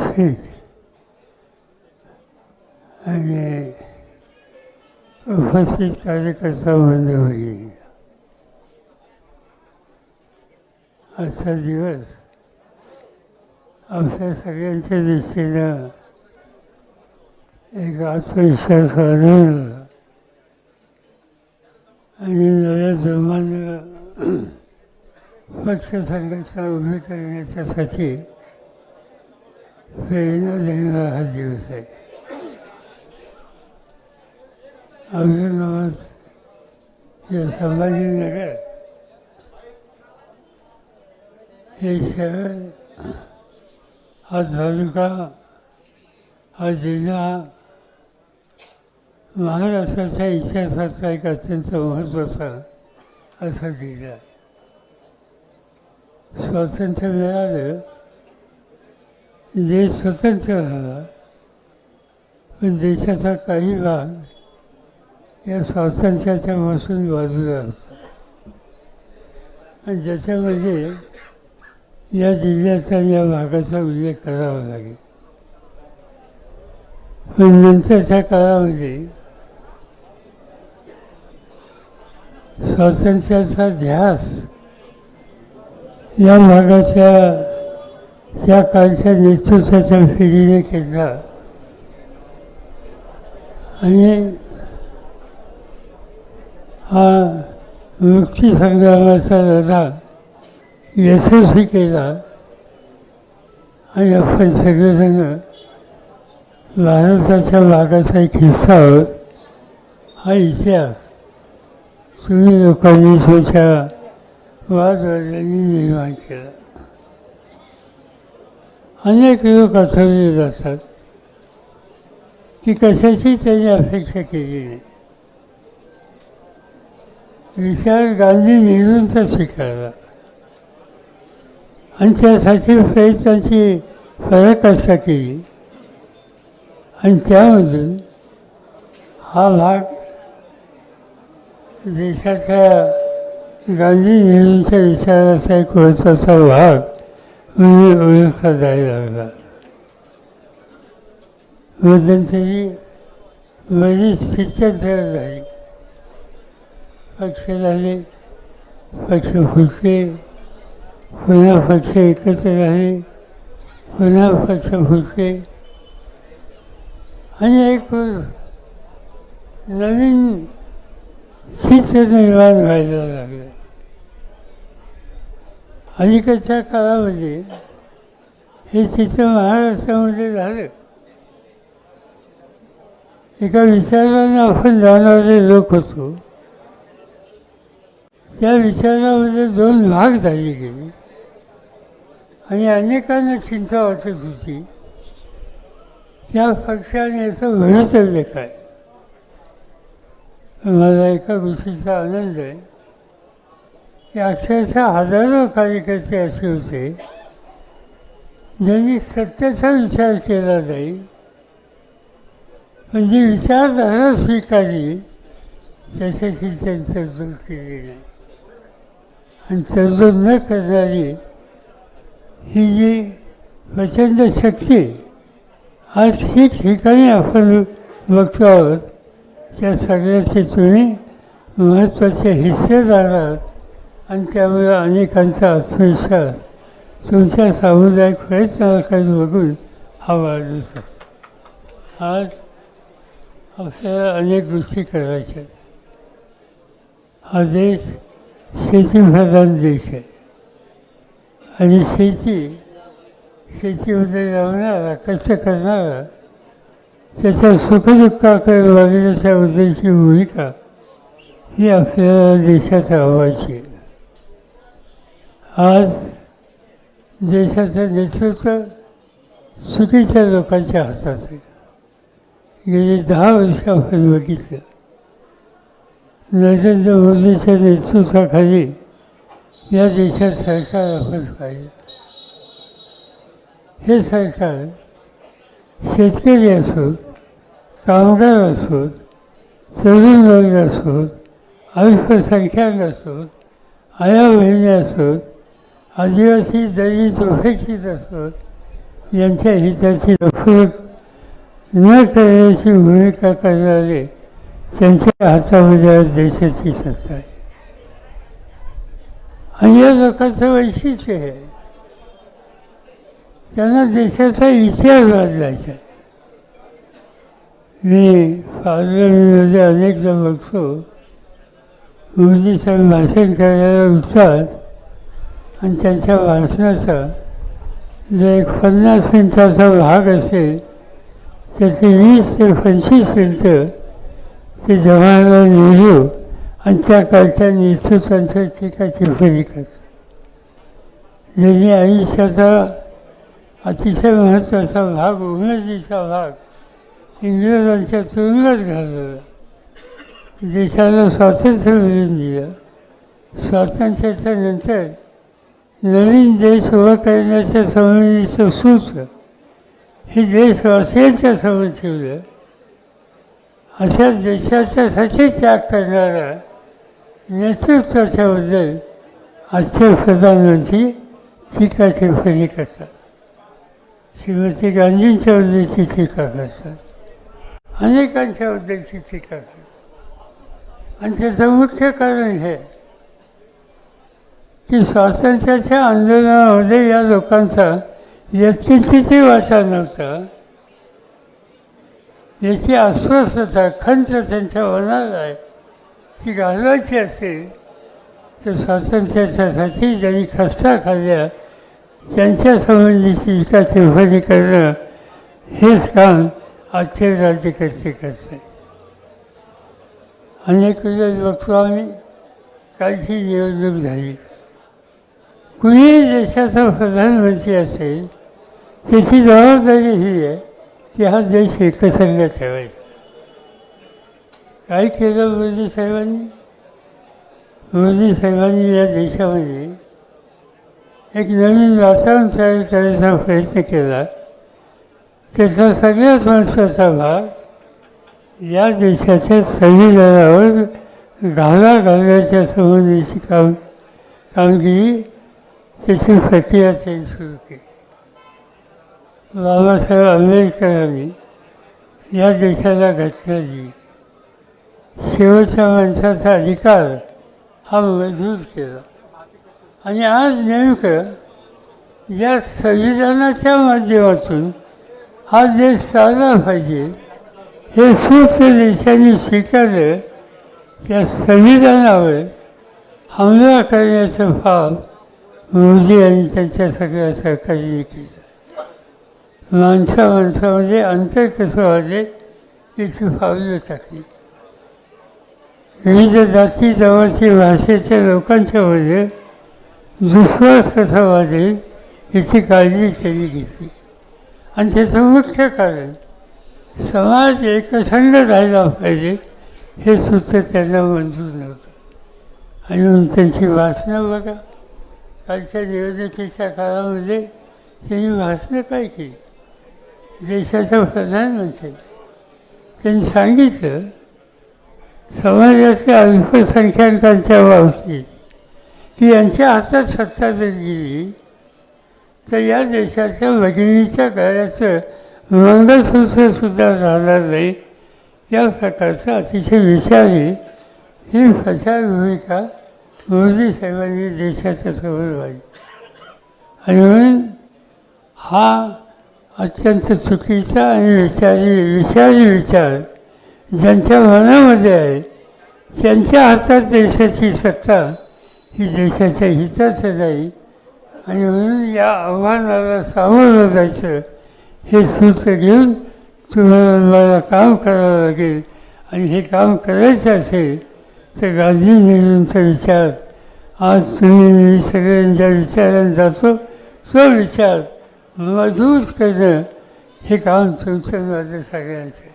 आरोग्य आणि उपस्थित कार्यकर्ता बंद होईल आजचा दिवस आमच्या सगळ्यांच्या दृष्टीनं एक आत्मविश्वास वाढवणं आणि नव्या जोमानं पक्ष संघटना उभी करण्याच्यासाठी प्रेरणा देणारा हा दिवस आहे औरंगाबाद या संभाजीनगर हे शहर हा तालुका हा जिल्हा महाराष्ट्राच्या इतिहासाचा एक अत्यंत महत्त्वाचा असा जिल्हा स्वातंत्र्य मिळालं देश स्वतंत्र झाला पण देशाचा काही भाग या स्वातंत्र्याच्या पासून बाजूला होता आणि ज्याच्यामध्ये या जिल्ह्याचा या भागाचा उल्लेख करावा लागेल. पण नंतरच्या काळामध्ये स्वातंत्र्याचा ध्यास या भागाच्या त्या कालच्या नेतृत्वाच्या पिढीने केला. आणि हा मुक्तीसंग्रामाचा लढा यशस्वी केला. आणि आपण सगळेजण भारताच्या भागाचा एक हिस्सा आहोत. हा इतिहास तुम्ही लोकांनी तुमच्या वादवाद्यांनी निर्माण केला. अनेक लोक आठवले जातात की कशाची त्यांनी अपेक्षा केली नाही. विचार गांधी नेहरूंचा स्वीकारला. आणि त्यासाठी प्रयत्नांची पराकाष्ठा केली. आणि त्यामधून हा भाग देशाच्या गांधी नेहरूंच्या विचाराचा एक महत्त्वाचा भाग म्हणजे ओळखला जायला लागला माझी बरीच शिष्टाचार झाली पक्ष झाले पक्ष फुटले पुन्हा पक्ष एकत्र झाले पुन्हा पक्ष फुटले आणि एक नवीन चित्र निर्माण व्हायला लागलं अलीकडच्या काळामध्ये हे चित्र महाराष्ट्रामध्ये झालं? एका विचाराने आपण जाणारे लोक होतो. त्या विचारामध्ये दोन भाग झाले गेले. आणि अनेकांना चिंता वाटत होती. त्या पक्षाने याचं भवितव्य काय? मला एका गोष्टीचा आनंद आहे. की अक्षरशः हजारो कार्यकर्ते असे होते. ज्यांनी सत्याचा विचार केला नाही पण जी विचारधारा स्वीकारली त्याच्याशी त्यांनी तडजोड केली नाही आणि तडजोड न करणारी ही जी प्रचंड शक्ती आज ठिकठिकाणी आपण बघतो आहोत त्या सगळ्याचे तुम्ही महत्त्वाचे हिस्सेदार आहात. आणि त्यामुळे अनेकांचा आत्मविश्वास तुमच्या सामुदायिक प्रयत्नाकडे बघून हा वाढत असतो आज आपल्याला अनेक गोष्टी करायच्या हा देश शेतीप्रधान देश आहे आणि शेती शेतीमध्ये लावणारा कष्ट करणारा त्याच्या सुखदुःखाकडे वागण्याच्या उद्देशी भूमिका ही आपल्या देशात राहायची आहे आज देशाचं नेतृत्व चुकीच्या लोकांच्या हातात आहे गेली दहा वर्ष आपण बघितलं. नरेंद्र मोदीच्या नेतृत्वाखाली या देशात सरकार आपण पाहिजे हे सरकार शेतकरी असोत कामगार असोत तरुण वर्ग असोत अल्पसंख्याक असोत आया बहिणी असोत आदिवासी दलित उपेक्षित असत यांच्या हिताची रफूक न करण्याची भूमिका करणारे त्यांच्या हातामध्ये देशाची सत्ता आहे आणि या लोकांचं वैशिष्ट्य आहे त्यांना देशाचा इतिहास बदलायचा आहे. मी पार्लमेंटमध्ये अनेकदा बघतो मोदी साहेब भाषण करायला उठतात आणि त्यांच्या भाषणाचा जे एक पन्नास मिनटाचा भाग असेल त्याचे वीस ते पंचवीस मिनटं ते जमायला नेहरू आणि त्या काळच्या नेतृत्वांच्या टीकाटिप्पणी करतात ज्यांनी आयुष्याचा अतिशय महत्त्वाचा भाग उन्नतीचा भाग इंग्रजांच्या तुरुंगात घालवला. देशाला स्वातंत्र्य मिळून दिलं. स्वातंत्र्याच्या नंतर नवीन देश उभा करण्याच्या संबंधीचं सूत्र. हे देशवासियांच्या समोर ठेवलं अशा देशाच्यासाठी त्याग करणाऱ्या नेतृत्वाच्याबद्दल आजचे प्रधानमंत्री टीका टिप्पणी करतात. श्रीमती गांधींच्याबद्दलची टीका करतात. अनेकांच्याबद्दलची टीका करतात. आणि त्याचं मुख्य कारण हे की स्वातंत्र्याच्या आंदोलनामध्ये या लोकांचा व्यक्तिंची वाटा नव्हता. याची अस्वस्थता खंत त्यांच्या मनात आहे. ती घालवायची असेल तर स्वातंत्र्याच्यासाठी ज्यांनी खस्ता खाल्ल्या त्यांच्या संबंधीची टीका करणं हेच काम आजचे राज्यकर्ते करते? अनेक वेळेस बघतो आम्ही कालची निवडणूक झाली. कुणीही देशाचा प्रधानमंत्री असेल त्याची जबाबदारी ही आहे की हा देश एकसंघ ठेवायचा. काय केलं मोदी साहेबांनी? मोदी साहेबांनी या देशामध्ये एक नवीन वातावरण तयार करायचा प्रयत्न केला. त्याचा सगळ्यात महत्त्वाचा भाग या देशाच्या संविधानावर घाला घालण्याच्या संबंधीची काम कामगिरी त्याची प्रक्रिया त्यांनी सुरू केली बाबासाहेब आंबेडकरांनी या देशाला घटना दिली. शेवटच्या माणसाचा अधिकार हा मजबूत केला. आणि आज नेमकं ज्या संविधानाच्या माध्यमातून हा देश चालला पाहिजे हे सूत्र देशांनी स्वीकारलं त्या संविधानावर हमला करण्याचं भाव मोदी आणि त्यांच्या सगळ्या सरकारने केलं. माणसा माणसामध्ये म्हणजे अंतर कसं व्हावे याची पावलं टाकली विविध जाती जवळची भाषेच्या लोकांच्यामध्ये विश्वास कसा वाजेल याची काळजी त्यांनी घेतली. आणि त्याचं मुख्य कारण समाज एकसंघ राहिला पाहिजे हे सूत्र त्यांना मंजूर नव्हतं. आणि त्यांची वाचना बघा. कालच्या निवडणुकीच्या काळामध्ये त्यांनी भाषणं काय केली देशाचा प्रधानमंत्री. त्यांनी सांगितलं समाजातल्या अल्पसंख्याकांच्या बाबतीत की यांच्या हातात सत्ता जर गेली तर या देशाच्या भगिनीच्या गळ्याचं मंगळसूत्रसुद्धा राहणार नाही. या प्रकारचं अतिशय विचारी ही प्रचार भूमिका मोदी साहेबांनी देशाच्या समोर वाढली आणि म्हणून हा अत्यंत चुकीचा आणि विचारी विचारी विचार ज्यांच्या मनामध्ये आहे त्यांच्या हातात देशाची सत्ता ही देशाच्या हिताचं जाईल आणि म्हणून या आव्हानाला सामोरं जायचं हे सूत्र घेऊन तुम्हाला मला काम करावं लागेल. आणि हे काम करायचं असेल तर गांधी विचार. आज तुम्ही सगळ्यांच्या विचारांचा जातो तो विचार मजबूत करणं हे काम तुमचं माझं सगळ्यांचं आहे.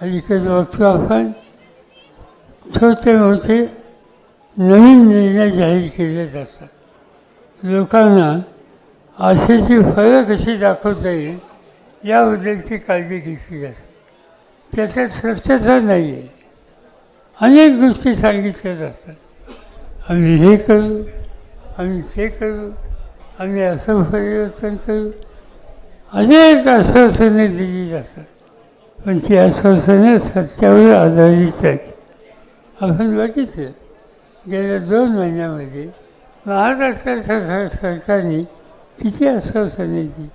अलीकडे बघतो आपण छोटे मोठे नवीन निर्णय जाहीर केले जातात. लोकांना आशेची फळं कशी दाखवता येईल याबद्दलची काळजी घेतली जाते. त्याच्यात स्वच्छता नाही आहे अनेक गोष्टी सांगितल्या जातात. आम्ही हे करू आम्ही ते करू आम्ही असं परिवर्तन करू. अनेक आश्वासने दिली जातात. पण ती आश्वासने सत्यावर आधारित आहेत. आपण बघितलं गेल्या दोन महिन्यामध्ये महाराष्ट्राच्या सर सरकारने किती आश्वासने दिली.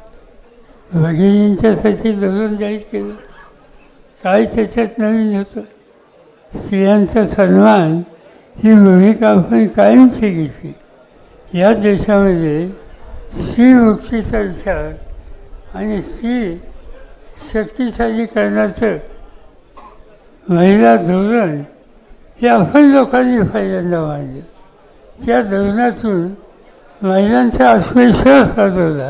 भगिनींच्यासाठी धोरण जाहीर केलं. काय त्याच्यात नवीन होतं. स्त्रियांचा सन्मान ही भूमिका आपण कायमची घेतली. या देशामध्ये स्त्री मुक्तीचा विचार आणि स्त्री शक्तिशाली करण्याचं महिला धोरण हे आपण लोकांनी पहिल्यांदा मांडलं त्या धोरणातून महिलांचा आत्मविश्वास वाढवला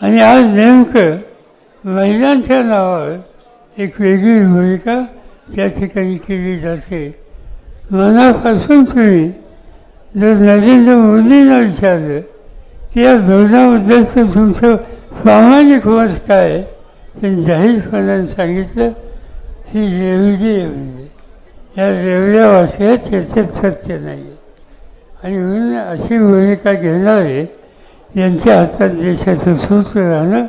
आणि आज नेमकं महिलांच्या नावावर एक वेगळी भूमिका त्या ठिकाणी केली जाते. मनापासून तुम्ही जर नरेंद्र मोदींना विचारलं की या धोरणाबद्दलचं तुमचं प्रामाणिक मत काय त्यांनी जाहीरपणाने सांगितलं ही रेवडी आहे म्हणजे या रेवड्या वाचल्या त्याच्यात सत्य नाही आहे आणि म्हणून अशी भूमिका घेणारे यांच्या हातात देशाचं सूत्र राहणं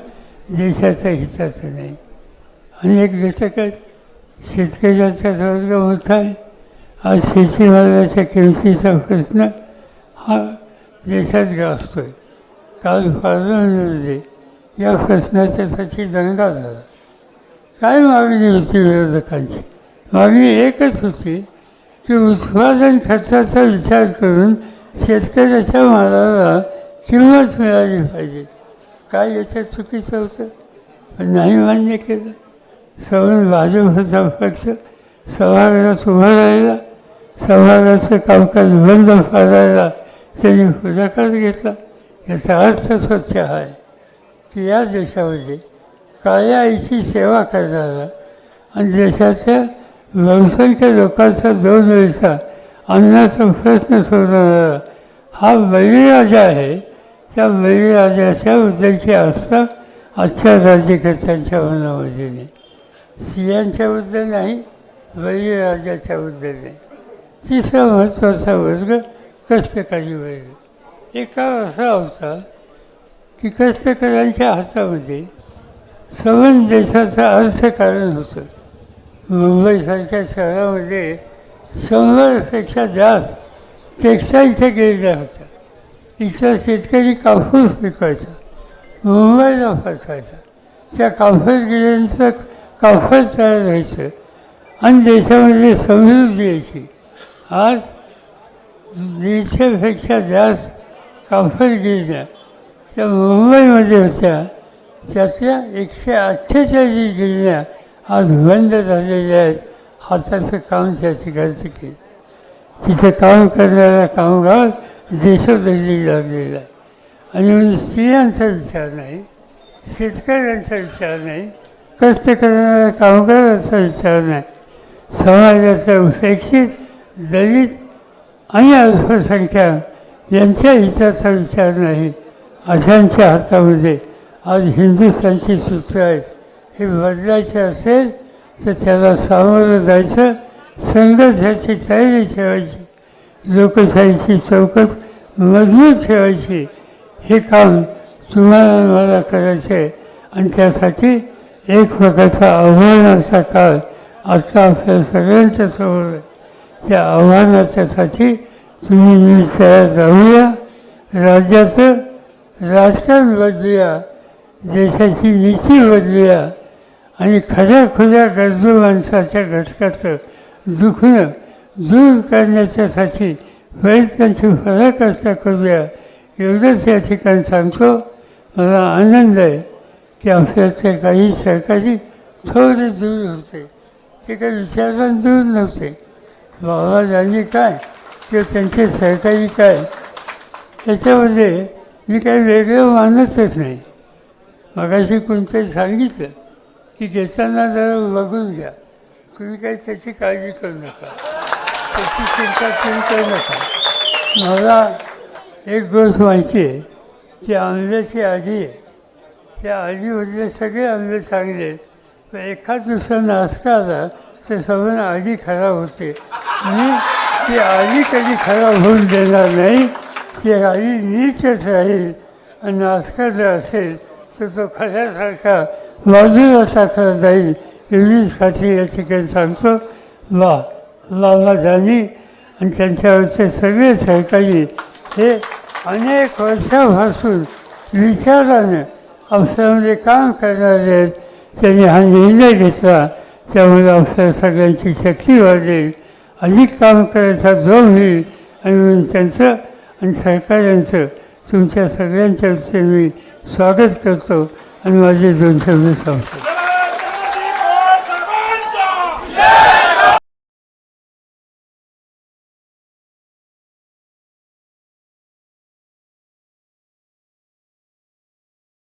देशाच्या हिताचं नाही. अनेक घटक आहेत शेतकऱ्याचा वर्ग मोठा आहे आज मार्गाच्या किमतीचा प्रश्न हा देशात गाजतो आहे काल पार्लमेंटमध्ये म्हणजे या प्रश्नाच्यासाठी दंगा झाला. काय मागणी होती विरोधकांची? मागणी एकच होती की उत्पादन खर्चाचा विचार करून शेतकऱ्याच्या मालाला किंमत मिळाली पाहिजे. काय याच्यात चुकीचं होतं? पण नाही मान्य केलं. सवरून भाजपचा पक्ष सभागृहात उभा राहिला. सभागृहाचं कामकाज बंद पाडायला त्यांनी पुढाकार घेतला. याचा अर्थ स्वच्छ आहे. की या देशामध्ये काळ्या आईची सेवा करणारा आणि देशाच्या बहुसंख्य लोकांचा दोन वेळचा अन्नाचा प्रश्न सोडवणारा हा बळीराजा आहे. त्या बळीराजाच्या बद्दलची आस्था आजच्या राज्यकर्त्यांच्या मनामध्ये. स्त्रियांच्या स्त्रियांच्याबद्दल नाही बळीराजाच्याबद्दल नाही. तिसरा महत्त्वाचा वर्ग कष्टकरी वर्ग. एक काळ असा होता की कष्टकऱ्यांच्या हातामध्ये सवन देशाचं अर्थकारण होतं. मुंबईसारख्या शहरामध्ये शंभरपेक्षा जास्त टेक्स्टाईलच्या गिरण्या होत्या. तिथला शेतकरी कापूस पिकवायचा मुंबईला फसवायचा. त्या कापूस गिऱ्यांचं कापड तयार व्हायचं आणि देशामध्ये समृद्धी यायची आज दीडशेपेक्षा जास्त कापड गिरण्या त्या मुंबईमध्ये होत्या. त्यातल्या एकशे अठ्ठेचाळीस गिरण्या आज बंद झालेल्या आहेत. हाताचं काम त्या ठिकाणचं केलं. तिथे काम करणारा कामगार देशोदरी लागलेला आहे. आणि म्हणून स्त्रियांचा विचार नाही शेतकऱ्यांचा विचार नाही. कष्ट करणाऱ्या कामगारांचा विचार नाही. समाजाच्या उपेक्षित दलित आणि अल्पसंख्याक यांच्या हिताचा विचार नाही. अशांच्या हातामध्ये आज हिंदुस्थानची सूत्र आहेत. हे बदलायचे असेल तर त्याला सामोरं जायचं संघर्षाची तयारी ठेवायची लोकशाहीची चौकट मजबूत ठेवायची. हे काम तुम्हाला मला करायचं आहे आणि त्यासाठी एक प्रकारचा आव्हानाचा काळ. आता आपल्या सगळ्यांच्या समोर त्या आव्हानाच्यासाठी तुम्ही मी तयार राहूया राज्याचं राजकारण बदलूया. देशाची नीती बदलूया. आणि खऱ्या खुऱ्या गरजू माणसाच्या घटकाचं दुखणं दूर करण्याच्यासाठी प्रयत्नांची करता करूया. एवढंच या ठिकाणी सांगतो. मला आनंद आहे. की आपल्यातले काही सरकारी थोडे दूर होते. ते काही विचारात दूर नव्हते. बाबाजांनी काय? किंवा त्यांचे सहकारी काय? त्याच्यामध्ये मी काही वेगळं मानतच नाही. मगाशी कोणतरी सांगितलं की घेताना जरा बघून घ्या. तुम्ही काही त्याची काळजी करू नका. त्याची चिंता तुम्ही करू नका. मला एक गोष्ट माहिती आहे. की आंब्याची आजी आहे. त्या होते सगळे आंबे चांगले आहेत. पण एखाद दुसरा नाचका आला सगळं आजी खराब होते. मी ती आजी कधी खराब होऊन देणार नाही. ती आजी नीटच राहील आणि नाचका जर असेल तर तो खऱ्यासारखा बाजूला टाकला जाईल. एवढीच खात्री या ठिकाणी सांगतो ला लाला जानी आणि त्यांच्यावरचे सगळे सहकारी हे अनेक वर्षापासून विचाराने आपल्यामध्ये काम करणारे आहेत त्यांनी हा निर्णय घेतला त्यामुळे अवसर सगळ्यांची शक्ती वाढेल अधिक काम करायचा जोम होईल आणि म्हणून त्यांचं आणि सरकारांचं तुमच्या सगळ्यांच्या वतीने मी स्वागत करतो आणि माझे दोन शब्द सांगतो